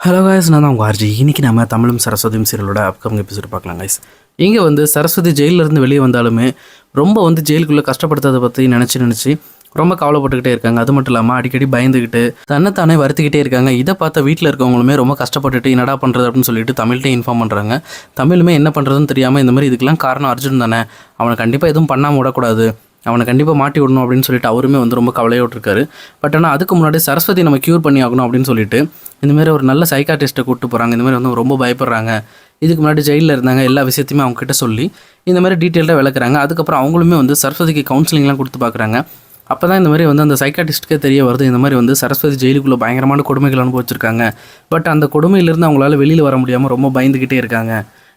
Hello guys நான் தான் உங்கள் ஆர்ஜி இன்னைக்கு நம்ம தமிழும் சரஸ்வதியும் சீரியலோட அப்கமிங் எபிசோட் பார்க்கலாம் guys. இங்கே வந்து சரஸ்வதி ஜெயிலிருந்து இருந்து வெளியே வந்தாலுமே ரொம்ப வந்து ஜெயிலுக்குள்ளே கஷ்டப்படுத்ததை பற்றி நினச்சி நினச்சி ரொம்ப கவலைப்பட்டுக்கிட்டே இருக்காங்க. அது மட்டும் இல்லாமல் அடிக்கடி பயந்துக்கிட்டு தன்னைத்தானே வருத்திக்கிட்டே இருக்காங்க. இதை பார்த்த வீட்டில் இருக்கவங்களுமே ரொம்ப கஷ்டப்பட்டுட்டு என்னடா பண்ணுறது அப்படின்னு சொல்லிட்டு தமிழ்கிட்டே இன்ஃபார்ம் பண்ணுறாங்க தமிழுமே என்ன பண்ணுறதுன்னு தெரியாமல் இந்த மாதிரி இதுக்கெல்லாம் காரணம் அர்ஜுன் தானே. அவனை கண்டிப்பாக எதுவும் பண்ணாமல் விடக்கூடாது. அவனை கண்டிப்பாக மாட்டி விடணும் அப்படின்னு சொல்லிட்டு அவருமே வந்து ரொம்ப கவலையோட்டிருக்காரு. பட் ஆனால் அதுக்கு முன்னாடி சரஸ்வதி நம்ம க்யூர் பண்ணி ஆகணும் அப்படின்னு சொல்லிட்டு இந்த மாதிரி ஒரு நல்ல சைக்காட்டிஸ்ட்டை கூப்பிட்டு போகிறாங்க இந்த மாதிரி வந்து ரொம்ப பயப்படுறாங்க. இதுக்கு முன்னாடி ஜெயிலில் இருந்தாங்க. எல்லா விஷயத்தையுமே அவங்க கிட்ட சொல்லி இந்த மாதிரி டீட்டெயிலாக விளக்குறாங்க. அதுக்கப்புறம் அவங்களுமே வந்து சரஸ்வதிக்கு கவுன்சிலிங்லாம் கொடுத்து பார்க்குறாங்க அப்போ தான் இந்த மாதிரி வந்து அந்த சைக்காட்டிஸ்ட்டுக்கே தெரிய வருது. இந்த மாதிரி வந்து சரஸ்வதி ஜெயிலுக்குள்ளே பயங்கரமான கொடுமைகள் அனுபவிச்சிருக்காங்க. பட் அந்த கொடுமையிலேருந்து அவங்களால வெளியில் வர முடியாமல் ரொம்ப பயந்துக்கிட்டே இருக்காங்க.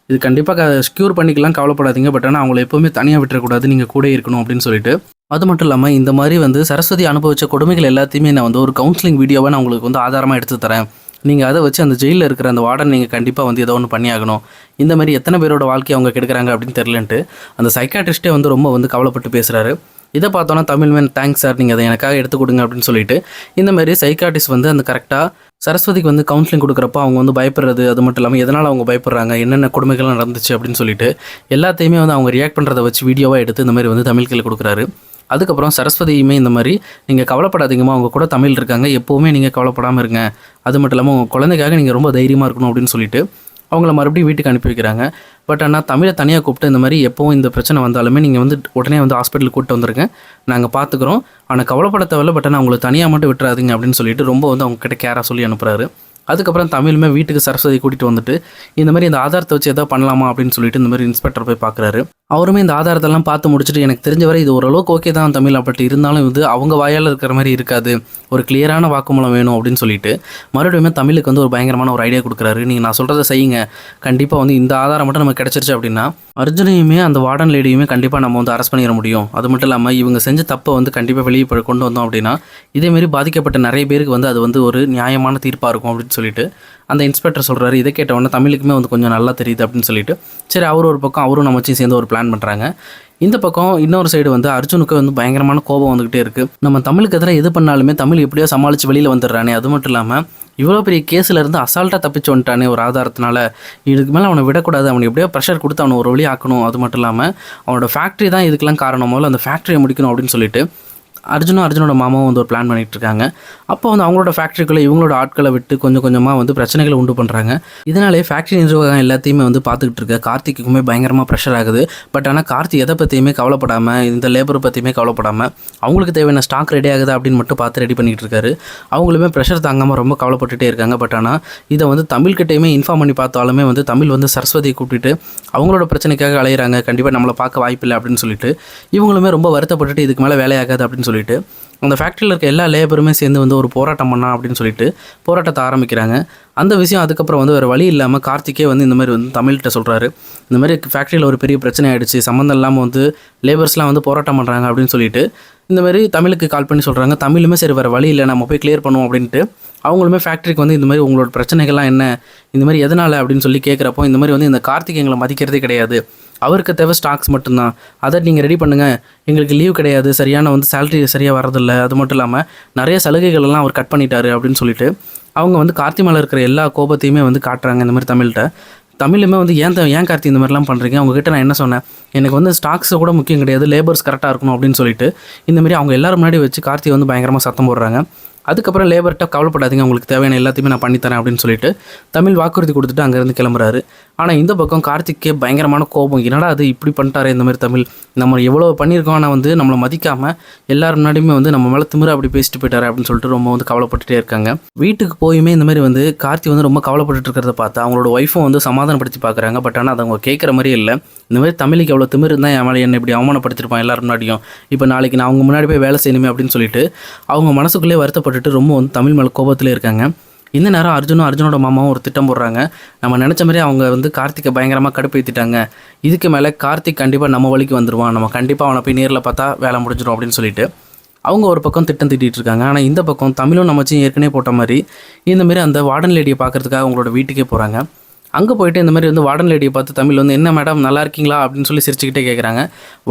இது கண்டிப்பாக ஸ்க்யூர் பண்ணிக்கலாம் கவலைப்படாதீங்க. பட் ஆனால் அவங்கள எப்போவுமே தனியாக விட்டுறக்கூடாது. நீங்கள் கூட இருக்கணும் அப்படின்னு சொல்லிட்டு அது மட்டும் இல்லாமல் இந்த மாதிரி வந்து சரஸ்வதி அனுபவிச்ச கொடுமைகள் எல்லாத்தையுமே நான் வந்து ஒரு கவுன்சிலிங் வீடியோவை நான் உங்களுக்கு வந்து ஆதாரமாக எடுத்து தரேன். நீங்கள் அதை வச்சு அந்த ஜெயிலில் இருக்கிற அந்த வார்டன் நீங்கள் கண்டிப்பாக வந்து ஏதோ ஒன்று பண்ணியாகணும். இந்த மாதிரி எத்தனை பேரோட வாழ்க்கையை அவங்க கெடுக்கிறாங்க அப்படின்னு தெரிலன்ட்டு அந்த சைக்காட்ரிஸ்ட்டே வந்து ரொம்ப வந்து கவலைப்பட்டு பேசுகிறாரு இதை பார்த்தோன்னா தமிழ் மேன் தேங்க்ஸ் சார் நீங்கள் அதை எனக்காக எடுத்து கொடுங்க அப்படின்னு சொல்லிட்டு இந்த மாதிரி சைக்காட்டிஸ்ட் வந்து அந்த கரெக்டாக சரஸ்வதிக்கு வந்து கவுன்சிலிங் கொடுக்குறப்ப அவங்க வந்து பயப்படுறது அது மட்டும் இல்லாமல் எதனால் அவங்க பயப்படுறாங்க என்னென்ன கொடுமைகள்லாம் நடந்துச்சு அப்படின்னு சொல்லிட்டு எல்லாத்தையுமே வந்து அவங்க ரியாக்ட் பண்ணுறதை வச்சு வீடியோவாக எடுத்து இந்த மாதிரி வந்து தமிழ்கில் கொடுக்குறாரு. அதுக்கப்புறம் சரஸ்வதியுமே இந்த மாதிரி நீங்கள் கவலைப்படாதீங்கம்மா அவங்க கூட தமிழ் இருக்காங்க எப்போவுமே நீங்கள் கவலைப்படாமல் இருங்க. அது மட்டும் இல்லாமல் உங்கள் குழந்தைக்காக நீங்கள் ரொம்ப தைரியமாக இருக்கணும் அப்படின்னு சொல்லிட்டு அவங்கள மறுபடியும் வீட்டுக்கு அனுப்பி வைக்கிறாங்க. பட் ஆனால் தமிழை தனியாக கூப்பிட்டு இந்த மாதிரி எப்போவும் இந்த பிரச்சனை வந்தாலுமே நீங்கள் வந்து உடனே வந்து ஹாஸ்பிட்டலுக்கு கூப்பிட்டு வந்துருங்க. நாங்கள் பார்த்துக்குறோம் ஆனால் கவலைப்பட தேவையில்ல. பட் ஆனால் அவங்களை தனியாக மட்டும் விட்டுறாதீங்க அப்படின்னு சொல்லிட்டு ரொம்ப வந்து அவங்க கிட்ட கேராக சொல்லி அனுப்புகிறாரு அதுக்கப்புறம் தமிழுமே வீட்டுக்கு சரஸ்வதி கூட்டிகிட்டு வந்துட்டு இந்த மாதிரி இந்த ஆதாரத்தை வச்சு எதாவது பண்ணலாமா அப்படின்னு சொல்லிட்டு இந்த மாதிரி இன்ஸ்பெக்டர் போய் பார்க்குறாரு அவருமே இந்த ஆதாரத்தெல்லாம் பார்த்து முடிச்சுட்டு எனக்கு தெரிஞ்ச வரை இது ஓரளவுக்கு ஓகே தான் தமிழ் பட் இருந்தாலும் இது அவங்க வாயால் இருக்கிற மாதிரி இருக்காது. ஒரு கிளியரான வாக்குமூலம் வேணும் அப்படின்னு சொல்லிட்டு மறுபடியும் தமிழுக்கு வந்து ஒரு பயங்கரமான ஒரு ஐடியா கொடுக்குறாரு. நீங்கள் நான் சொல்கிறத செய்யுங்க. கண்டிப்பாக வந்து இந்த ஆதாரம் மட்டும் நமக்கு கிடச்சிருச்சு அப்படின்னா அர்ஜுனையுமே அந்த வார்டன் லேடியுமே கண்டிப்பாக நம்ம வந்து அரெஸ்ட் பண்ணிட முடியும். அது மட்டும் இல்லாமல் இவங்க செஞ்ச தப்பை வந்து கண்டிப்பாக வெளியே கொண்டு வந்தோம் அப்படின்னா இதேமாரி பாதிக்கப்பட்ட நிறைய பேருக்கு வந்து அது வந்து ஒரு நியாயமான தீர்ப்பாக இருக்கும் அப்படின்னு சொல்லிட்டு அந்த இன்ஸ்பெக்டர் சொல்கிறாரு இதை கேட்ட உடனே தமிழுக்குமே வந்து கொஞ்சம் நல்லா தெரியுது அப்படின்னு சொல்லிட்டு. சரி அவர் ஒரு பக்கம் அவரும் நம்ம சேர்ந்து ஒரு பிளான் பண்ணுறாங்க இந்த பக்கம் இன்னொரு சைடு வந்து அர்ஜுனுக்கு வந்து பயங்கரமான கோபம் வந்துகிட்டே இருக்குது நம்ம தமிழுக்கு எதிராக எது பண்ணாலுமே தமிழ் எப்படியோ சமாளித்து வெளியில் வந்துடுறானே. அது மட்டும் இல்லாமல் இவ்வளோ பெரிய கேஸில் இருந்து அசால்ட்டாக தப்பிச்சு வந்துட்டானே ஒரு ஆதாரத்தினால. இதுக்கு மேலே அவனை விடக்கூடாது. அவனுக்கு எப்படியோ ப்ரெஷர் கொடுத்து அவனை ஒரு வழி ஆக்கணும். அது மட்டும் இல்லாமல் அவனோட ஃபேக்ட்ரி தான் இதுக்கெல்லாம் காரணம். முதல்ல அந்த ஃபேக்ட்ரியை முடிக்கணும் அப்படின்னு சொல்லிட்டு அர்ஜுனும் அர்ஜுனோட மாமாவும் வந்து ஒரு பிளான் பண்ணிகிட்டு இருக்காங்க அப்போ வந்து அவங்களோட ஃபேக்ட்ரிக்குள்ளே இவங்களோட ஆட்களை விட்டு கொஞ்சம் கொஞ்சமாக வந்து பிரச்சனைகளை உண்டு பண்ணுறாங்க இதனாலே ஃபேக்ட்ரி நிர்வாகம் எல்லாத்தையுமே வந்து பார்த்துக்கிட்டு இருக்க. கார்த்திக்குமே பயங்கரமாக ப்ரெஷர் ஆகுது. பட் ஆனால் கார்த்தி எதை பற்றியுமே கவலைப்படாமல் இந்த லேபர் பற்றியுமே கவலைப்படாமல் அவங்களுக்கு தேவையான ஸ்டாக் ரெடி ஆகுதா அப்படின்னு மட்டும் பார்த்து ரெடி பண்ணிகிட்டு இருக்காரு. அவங்களுமே ப்ரெஷர் தாங்காமல் ரொம்ப கவலைப்பட்டுட்டே இருக்காங்க. பட் ஆனால் இதை வந்து தமிழ்கிட்டையுமே இன்ஃபார்ம் பண்ணி பார்த்தாலுமே வந்து தமிழ் வந்து சரஸ்வதியை கூப்பிட்டுட்டு அவங்களோட பிரச்சனைக்காக அலையிறாங்க. கண்டிப்பாக நம்மளை பார்க்க வாய்ப்பில்லை அப்படின்னு சொல்லிட்டு இவங்களுமே ரொம்ப வருத்தப்பட்டுட்டு இதுக்கு மேலே வேலையாகாது அப்படின்னு சொல்லிட்டு அந்த ஃபேக்ட்ரியில் இருக்க எல்லா லேபருமே சேர்ந்து வந்து ஒரு போராட்டம் பண்ணா அப்படின்னு சொல்லிட்டு போராட்டத்தை ஆரம்பிக்கிறாங்க. அந்த விஷயம் அதுக்கப்புறம் வந்து வேறு வழி இல்லாமல் கார்த்திகே வந்து இந்த மாதிரி வந்து தமிழ்கிட்ட சொல்கிறாரு இந்த மாதிரி ஃபேக்ட்ரியில் ஒரு பெரிய பிரச்சனை ஆகிடுச்சு சம்மந்தம் இல்லாமல் வந்து லேபர்ஸ்லாம் வந்து போராட்டம் பண்ணுறாங்க அப்படின்னு சொல்லிட்டு இந்த மாதிரி தமிழுக்கு கால் பண்ணி சொல்கிறாங்க தமிழுமே சரி வேறு வழி இல்லை நம்ம போய் கிளியர் பண்ணுவோம் அப்படின்ட்டு அவங்களுமே ஃபேக்ட்ரிக்கு வந்து இந்த மாதிரி உங்களோட பிரச்சனைகள்லாம் என்ன இந்த மாதிரி எதனால் அப்படின்னு சொல்லி கேட்குறப்போ இந்த மாதிரி வந்து இந்த கார்த்திக் எங்களை மதிக்கிறதே கிடையாது. அவருக்கு தேவை ஸ்டாக்ஸ் மட்டும்தான். அதை நீங்கள் ரெடி பண்ணுங்கள் எங்களுக்கு லீவ் கிடையாது. சரியான வந்து சேலரி சரியாக வரதில்லை அது மட்டும் இல்லாமல் நிறைய சலுகைகள் எல்லாம் அவர் கட் பண்ணிட்டாரு அப்படின்னு சொல்லிட்டு அவங்க வந்து கார்த்தி மேலே இருக்கிற எல்லா கோபத்தையுமே வந்து காட்டுறாங்க இந்த மாதிரி தமிழ்கிட்ட. தமிழுமே வந்து ஏன் த- ஏன் கார்த்தி இந்த மாதிரிலாம் பண்ணுறீங்க அவங்ககிட்ட நான் என்ன சொன்னேன்? எனக்கு வந்து ஸ்டாக்ஸை கூட முக்கியம் கிடையாது. லேபர்ஸ் கரெக்டாக இருக்கணும் அப்படின்னு சொல்லிட்டு இந்தமாரி அவங்க எல்லாரும் முன்னாடி வச்சு கார்த்தி வந்து பயங்கரமாக சத்தம் போடுறாங்க. அதுக்கப்புறம் லேபர்கிட்ட கவலைப்படாதீங்க. உங்களுக்கு தேவையான எல்லாத்தையுமே நான் பண்ணித்தரேன் அப்படின்னு சொல்லிட்டு தமிழ் வாக்குறுதி கொடுத்துட்டு அங்கேருந்து கிளம்புறாரு. ஆனால் இந்த பக்கம் கார்த்திக்கே பயங்கரமான கோபம். என்னடா அது இப்படி பண்ணிட்டாரு இந்த மாதிரி தமிழ்? நம்ம எவ்வளோ பண்ணியிருக்கோம் ஆனால் வந்து நம்மளை மதிக்காமல் எல்லாரும் முன்னாடியுமே வந்து நம்ம மேலே திமிர அப்படி பேசிட்டு போயிட்டாரு அப்படின்னு சொல்லிட்டு ரொம்ப வந்து கவலைப்பட்டுட்டே இருக்காங்க. வீட்டுக்கு போயுமே இந்த மாதிரி வந்து கார்த்தி வந்து ரொம்ப கவலைப்பட்டுட்டு இருக்கிறத பார்த்து அவங்களோட ஒய்ஃபும் வந்து சமாதானப்படுத்தி பார்க்குறாங்க. பட் ஆனால் அதை அவங்க கேட்குற மாதிரி இல்லை. இந்த மாதிரி தமிழுக்கு எவ்வளோ திமிர் இருந்தால் என் மேலே என்ன இப்படி அவமானப்படுத்திருப்பான் எல்லாரும் முன்னாடியும். இப்போ நாளைக்கு நான் அவங்க முன்னாடி போய் வேலை செய்யணுமே அப்படின்னு சொல்லிட்டு அவங்க மனசுக்குள்ளே வருத்தப்பட்டுட்டு ரொம்ப வந்து தமிழ் மேலே கோபத்தில் இருக்காங்க. இந்த நேரம் அர்ஜுனும் அர்ஜுனோட மாமாவும் ஒரு திட்டம் போடுறாங்க. நம்ம நினச்ச மாதிரி அவங்க வந்து கார்த்திகை பயங்கரமாக கடுப்பேற்றிட்டாங்க இதுக்கு மேலே கார்த்திக் கண்டிப்பாக நம்ம வழிக்கு வந்துடுவான் நம்ம கண்டிப்பாக அவனை போய் நேரில் பார்த்தா வேலை முடிஞ்சிடும் அப்படின்னு சொல்லிட்டு அவங்க ஒரு பக்கம் திட்டம் திட்டிகிட்டு இருக்காங்க. ஆனால் இந்த பக்கம் தமிழும் நம்மச்சும் ஏற்கனவே போட்ட மாதிரி இந்தமாரி அந்த வார்டன் லேடியை பார்க்குறதுக்காக அவங்களோட வீட்டுக்கே போகிறாங்க அங்கே போயிட்டு இந்த மாதிரி வந்து வார்டன் லேடியை பார்த்து தமிழ் வந்து என்ன மேடம் நல்லா இருக்கீங்களா? அப்படின்னு சொல்லி சிரிச்சுக்கிட்டே கேட்குறாங்க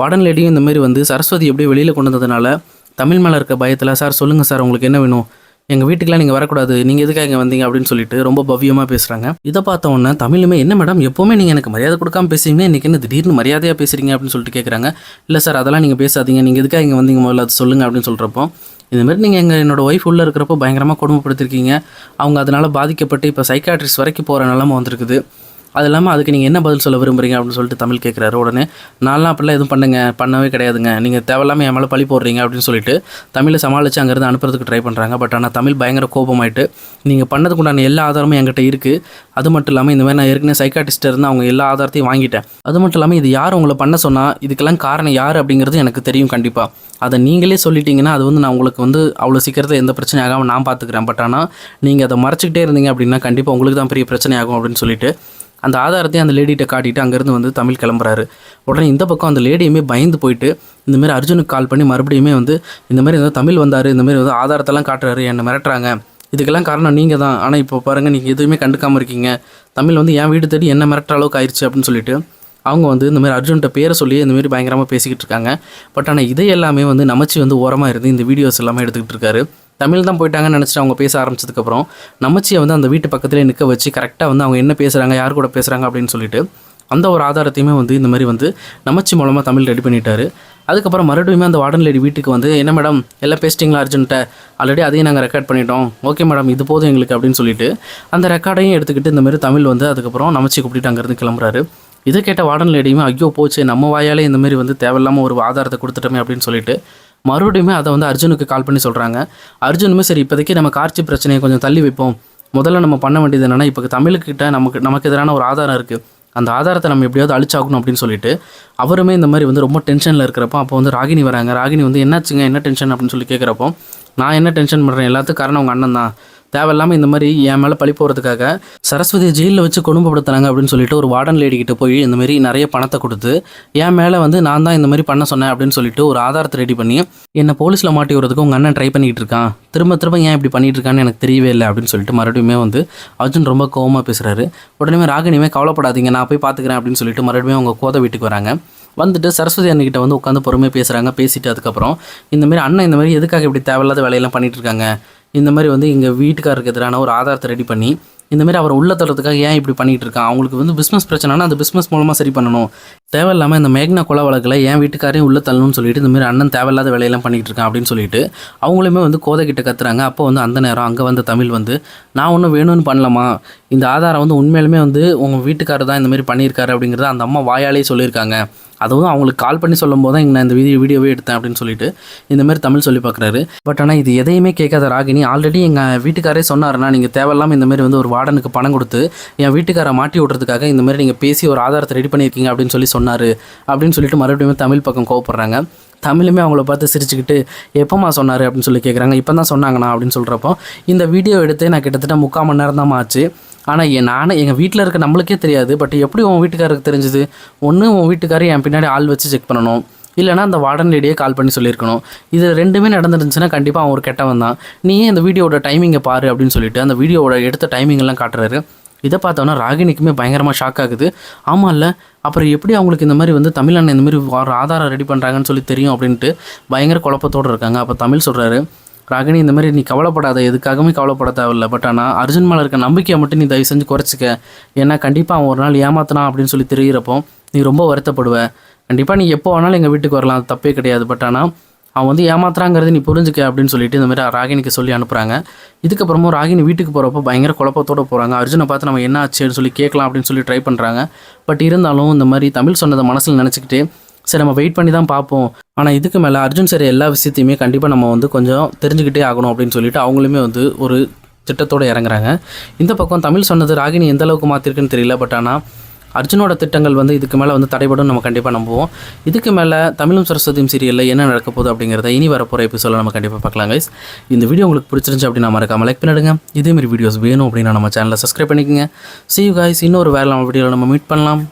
வார்டன் லேடியும் இந்த மாதிரி வந்து சரஸ்வதி எப்படியே வெளியில் கொண்டு வந்ததுனால தமிழ் மேலே இருக்க பயத்தில் சார் சொல்லுங்கள் சார் உங்களுக்கு என்ன வேணும்? எங்கள் வீட்டுக்குலாம் நீங்கள் வரக்கூடாது நீங்கள் எதுக்காக இங்கே வந்தீங்க அப்படின்னு சொல்லிட்டு ரொம்ப பவ்யமாக பேசுகிறாங்க இதை பார்த்த உடனே தமிழுமே என்ன மேடம் எப்போவுமே நீங்கள் எனக்கு மரியாதை கொடுக்காம பேசுவீங்க இன்றைக்கி என்ன திடீர்னு மரியாதையாக பேசுகிறீங்க அப்படின்னு சொல்லிட்டு கேட்குறாங்க இல்லை சார் அதெல்லாம் நீங்கள் பேசாதீங்க. நீங்கள் எதுக்காக இங்கே வந்தீங்க முதல்ல? அது சொல்லுங்கள் அப்படின்னு சொல்கிறப்போ இந்த மாதிரி நீங்கள் எங்கள் என்னோட ஒய்ஃப் உள்ளே இருக்கிறப்போ பயங்கரமாக கொடுமைப்படுத்திருக்கீங்க. அவங்க அதனால் பாதிக்கப்பட்டு இப்போ சைக்காட்ரிஸ்ட் வரைக்கும் போகிற நிலமை வந்திருக்குது. அது இல்லாமல் அதுக்கு நீங்கள் என்ன பதில் சொல்ல விரும்புறீங்க அப்படின்னு சொல்லிட்டு தமிழ் கேட்குறாரு உடனே நான்லாம் அப்படிலாம் எதுவும் பண்ணுங்க பண்ணவே கிடையாதுங்க. நீங்கள் தேவையில்லாமல் என் மேலே பழி போடுறீங்க அப்படின்னு சொல்லிட்டு தமிழை சமாளித்து அங்கேருந்து அனுப்புறதுக்கு ட்ரை பண்ணுறாங்க பட் ஆனால் தமிழ் பயங்கர கோபமாயிட்டு நீங்கள் பண்ணதுக்குண்டான எல்லா ஆதாரமும் என்கிட்ட இருக்குது அது மட்டும் இல்லாமல் இந்த மாதிரி நான் ஏற்கனவே சைக்காட்டிஸ்ட் இருந்து அவங்க எல்லா ஆதாரத்தையும் வாங்கிட்டேன். அது மட்டும் இல்லாமல் இது யார் உங்களை பண்ண சொன்னால் இதுக்கெல்லாம் காரணம் யார் அப்படிங்கிறது எனக்கு தெரியும் கண்டிப்பாக அதை நீங்களே சொல்லிட்டீங்கன்னா அது வந்து நான் உங்களுக்கு வந்து அவ்வளோ சீக்கிரத்தில் எந்த பிரச்சனை ஆகாமல் நான் பார்த்துக்கிறேன் பட் ஆனால் நீங்கள் அதை மறைச்சிக்கிட்டே இருந்தீங்க அப்படின்னா கண்டிப்பாக உங்களுக்கு தான் பெரிய பிரச்சனை ஆகும் அப்படின்னு சொல்லிட்டு அந்த ஆதாரத்தையும் அந்த லேடிகிட்ட காட்டிட்டு அங்கேருந்து வந்து தமிழ் கிளம்புறாரு. உடனே இந்த பக்கம் அந்த லேடியுமே பயந்து போயிட்டு இந்தமாரி அர்ஜுனுக்கு கால் பண்ணி மறுபடியுமே வந்து இந்த மாதிரி வந்து தமிழ் வந்தார் இந்த மாதிரி வந்து ஆதாரத்தெல்லாம் காட்டுறாரு என்னை மிரட்டுறாங்க. இதுக்கெல்லாம் காரணம் நீங்கள் தான் ஆனால் இப்போ பாருங்கள் நீங்கள் எதுவுமே கண்டுக்காமல் இருக்கீங்க. தமிழ் வந்து என் வீடு தேடி என்ன மிரட்டுற அளவுக்கு ஆயிடுச்சு அப்படின்னு சொல்லிட்டு அவங்க வந்து இந்த மாதிரி அர்ஜுன்கிட்ட பேரை சொல்லி இந்த மாதிரி பயங்கரமாக பேசிக்கிட்டு இருக்காங்க. பட் ஆனால் இதை எல்லாமே வந்து நமச்சி வந்து ஓரமாக இருந்து இந்த வீடியோஸ் எல்லாமே எடுத்துக்கிட்டு இருக்காரு. தமிழ் தான் போயிட்டாங்கன்னு நினச்சிட்டு அவங்க பேச ஆரம்பிச்சதுக்கப்புறம் நமச்சியை வந்து அந்த வீட்டு பக்கத்துலேயே நிற்க வச்சு கரெக்டாக வந்து அவங்க என்ன பேசுகிறாங்க யார் கூட பேசுகிறாங்க அப்படின்னு சொல்லிட்டு அந்த ஒரு ஆதாரத்தையுமே வந்து இந்த மாதிரி வந்து நமச்சி மூலமாக தமிழ் ரெடி பண்ணிட்டாரு. அதுக்கப்புறம் மறுபடியும் அந்த வார்டன் லேடி வீட்டுக்கு வந்து என்ன மேடம் எல்லாம் பேசிட்டிங்களா அர்ஜென்ட்டை? ஆல்ரெடி அதையும் நாங்கள் ரெக்கார்ட் பண்ணிட்டோம். ஓகே மேடம் இது போதும் எங்களுக்கு அப்படின்னு சொல்லிட்டு அந்த ரெக்கார்டையும் எடுத்துக்கிட்டு இந்தமாரி தமிழ் வந்து அதுக்கப்புறம் நமச்சி கூப்பிட்டு அங்கேருந்து கிளம்புறாரு. இதை கேட்ட வார்டன் லேடியுமே ஐயோ போச்சு நம்ம வாயாலே இந்தமாரி வந்து தேவையில்லாமல் ஒரு ஆதாரத்தை கொடுத்துட்டோமே அப்படின்னு சொல்லிட்டு மறுபடியுமே அதை வந்து அர்ஜுனுக்கு கால் பண்ணி சொல்கிறாங்க அர்ஜுனுமே சரி இப்போதைக்கு நம்ம காட்சி பிரச்சனையை கொஞ்சம் தள்ளி வைப்போம். முதல்ல நம்ம பண்ண வேண்டியது என்னென்னா இப்போ தமிழுக்கிட்ட நமக்கு நமக்கு எதிரான ஒரு ஆதாரம் இருக்குது அந்த ஆதாரத்தை நம்ம எப்படியாவது அழிச்சாகணும் அப்படின்னு சொல்லிட்டு அவருமே இந்த மாதிரி வந்து ரொம்ப டென்ஷனில் இருக்கிறப்போ அப்போ வந்து ராகினி வராங்க. ராகினி வந்து என்னாச்சுங்க? என்ன டென்ஷன் அப்படின்னு சொல்லி கேட்குறப்போ நான் என்ன டென்ஷன் பண்ணுறேன் எல்லாத்துக்கும் காரணம் உங்கள் அண்ணன் தான் தேவையில்லாமல் இந்த மாதிரி என் மேலே பழி போகிறதுக்காக சரஸ்வதியை ஜெயிலில் வச்சு குடும்பப்படுத்துனாங்க அப்படின்னு சொல்லிட்டு ஒரு வார்டன் லேடி கிட்ட போய் இந்த மாதிரி நிறைய பணத்தை கொடுத்து என் மேலே வந்து நான் தான் இந்த மாதிரி பண்ண சொன்னேன் அப்படின்னு சொல்லிட்டு ஒரு ஆதாரத்தை ரெடி பண்ணி என்னை போலீஸில் மாட்டி விடுறதுக்கு உங்கள் அண்ணன் ட்ரை பண்ணிக்கிட்டு இருக்கான். திரும்ப திரும்ப ஏன் இப்படி பண்ணிட்டு இருக்கான்னு எனக்கு தெரியவே இல்லை அப்படின்னு சொல்லிட்டு மறுபடியுமே வந்து அர்ஜுன் ரொம்ப கோவமாக பேசுகிறாரு உடனே ராகினியுமே கவலைப்படாதீங்க நான் போய் பார்த்துக்கிறேன் அப்படின்னு சொல்லிட்டு மறுபடியும் அவங்க கோதை வீட்டுக்கு வராங்க. வந்துட்டு சரஸ்வதி அண்ணிக்கிட்ட வந்து உட்காந்து பொறுமையாக பேசுகிறாங்க பேசிட்டு அதுக்கப்புறம் இந்தமாரி அண்ணன் இந்தமாதிரி எதுக்காக இப்படி தேவையில்லாத வேலையெல்லாம் பண்ணிகிட்டு இருக்காங்க? இந்த மாதிரி வந்து எங்கள் வீட்டுக்காரருக்கு எதிரான ஒரு ஆதாரத்தை ரெடி பண்ணி இந்த மாதிரி அவரை உள்ள தள்ளுறதுக்காக ஏன் இப்படி பண்ணிகிட்டு இருக்கான்? அவங்களுக்கு வந்து பிஸ்னஸ் பிரச்சனைனா அந்த பிஸ்னஸ் மூலமாக சரி பண்ணணும். தேவையில்லாமல் இந்த மேக்னா கொலை வழக்கில் என் வீட்டுக்காரையும் உள்ள தள்ளணும்னு சொல்லிட்டு இந்த மாதிரி அண்ணன் தேவையில்லாத வேலையெல்லாம் பண்ணிகிட்டு இருக்கான் அப்படின்னு சொல்லிட்டு அவங்களுமே வந்து கோதை கத்துறாங்க. அப்போ வந்து அந்த நேரம் அங்கே வந்த தமிழ் வந்து நான் ஒன்றும் வேணும்னு பண்ணலாமா இந்த ஆதாரம் வந்து உண்மையிலுமே வந்து உங்கள் வீட்டுக்காரர் தான் இந்த மாதிரி பண்ணியிருக்காரு அப்படிங்கிறத அந்த அம்மா வாயாலே சொல்லியிருக்காங்க. அதுவும் அவங்களுக்கு கால் பண்ணி சொல்லும் போது தான் நான் இந்த வீடியோ வீடியோவே எடுத்தேன் அப்படின்னு சொல்லிட்டு இந்த மாதிரி தமிழ் சொல்லி பார்க்குறாரு. பட் ஆனால் இது எதையுமே கேட்காத ராகினி. ஆல்ரெடி எங்கள் வீட்டுக்காரே சொன்னாருன்னா நீங்கள் தேவையில்லாமல் இந்த மாதிரி வந்து ஒரு வார்டனுக்கு பணம் கொடுத்து என் வீட்டுக்காரை மாட்டி விட்றதுக்காக இந்த மாதிரி நீங்கள் பேசி ஒரு ஆதாரத்தை ரெடி பண்ணியிருக்கீங்க அப்படின்னு சொல்லி சொன்னார். அப்படின்னு சொல்லிட்டு மறுபடியும் தமிழ் பக்கம் கோவப்படுறாங்க. தமிழுமே அவங்கள பார்த்து சிரிச்சுக்கிட்டு எப்போம்மா சொன்னார்? அப்படின்னு சொல்லி கேட்குறாங்க இப்போ தான் சொன்னாங்கண்ணா அப்படின்னு சொல்கிறப்போ இந்த வீடியோ எடுத்து நான் கிட்டத்தட்ட முக்கால் மணி நேரம் தான் ஆச்சு. ஆனால் என் நானே எங்கள் வீட்டில் இருக்க நம்மளுக்கே தெரியாது பட் எப்படி உன் வீட்டுக்காரருக்கு தெரிஞ்சுது? ஒன்று உன் வீட்டுக்காரர் என் பின்னாடி ஆள் வச்சு செக் பண்ணணும். இல்லைனா அந்த வார்டன் லேடியே கால் பண்ணி சொல்லியிருக்கணும். இது ரெண்டுமே நடந்துருந்துச்சுன்னா கண்டிப்பாக அவன் ஒரு கெட்டவன் தான். நீயே இந்த வீடியோட டைமிங்கை பாரு அப்படின்னு சொல்லிட்டு அந்த வீடியோவோட எடுத்த டைமிங்கெல்லாம் காட்டுறாரு. இதை பார்த்தோன்னா ராகினிக்குமே பயங்கரமாக ஷாக் ஆகுது. ஆமாம் இல்லை அப்புறம் எப்படி அவங்களுக்கு இந்த மாதிரி வந்து தமிழ் அண்ணன் இந்த மாதிரி ஆதாரம் ரெடி பண்ணுறாங்கன்னு சொல்லி தெரியும் அப்படின்ட்டு பயங்கர குழப்பத்தோடு இருக்காங்க. அப்போ தமிழ் சொல்கிறாரு ராகினி இந்த மாதிரி நீ கவலைப்படாத எதுக்காகவுமே கவலைப்பட தேவையில்ல. பட் ஆனால் அர்ஜுன் மேலே இருக்க நம்பிக்கையை மட்டும் நீ தயவு செஞ்சு குறைச்சிக்க. ஏன்னா கண்டிப்பாக அவன் ஒரு நாள் ஏமாத்தினான் அப்படின்னு சொல்லி தெரிகிறப்போ நீ ரொம்ப வருத்தப்படுவ. கண்டிப்பாக நீ எப்போ வேணாலும் எங்கள் வீட்டுக்கு வரலாம் அது தப்பே கிடையாது. பட் ஆனால் அவன் வந்து ஏமாத்துறாங்கிறது நீ புரிஞ்சுக்க அப்படின்னு சொல்லிட்டு இந்த மாதிரி ராகினிக்கு சொல்லி அனுப்புகிறாங்க இதுக்கப்புறமும் ராகினி வீட்டுக்கு போகிறப்ப பயங்கர குழப்பத்தோடு போகிறாங்க அர்ஜுனை பார்த்து நம்ம என்ன ஆச்சுன்னு சொல்லி கேட்கலாம் அப்படின்னு சொல்லி ட்ரை பண்ணுறாங்க பட் இருந்தாலும் இந்த மாதிரி தமிழ் சொன்னதை மனசில் நினச்சிக்கிட்டு சரி நம்ம வெயிட் பண்ணி தான் பார்ப்போம். ஆனால் இதுக்கு மேலே அர்ஜுன் சரி எல்லா விஷயத்தையுமே கண்டிப்பாக நம்ம வந்து கொஞ்சம் தெரிஞ்சுக்கிட்டே ஆகணும் அப்படின்னு சொல்லிட்டு அவங்களுமே வந்து ஒரு திட்டத்தோடு இறங்குறாங்க. இந்த பக்கம் தமிழ் சொன்னது ராகினி எந்த அளவுக்கு மாற்றிருக்குன்னு தெரியல பட் ஆனால் அர்ஜுனோட திட்டங்கள் வந்து இதுக்கு மேலே வந்து தடைபடும் நம்ம கண்டிப்பாக நம்புவோம். இதுக்கு மேலே தமிழும் சரஸ்வதியும் சீரியலில் என்ன நடக்க போகுது அப்படிங்கிறத இனி வரப்போகிற எபிசோட நம்ம கண்டிப்பாக பார்க்கலாம் கைஸ் இந்த வீடியோ உங்களுக்கு பிடிச்சிருந்துச்சு அப்படின்னா மறக்காமல் லைக் பண்ணிடுங்க. இதேமாரி வீடியோஸ் வேணும் அப்படின்னா நம்ம சேனலை சப்ஸ்கிரைப் பண்ணிக்கோங்க. சி you இன்னொரு இன்னொரு நம்ம வீடியோவில் நம்ம மீட் பண்ணலாம்.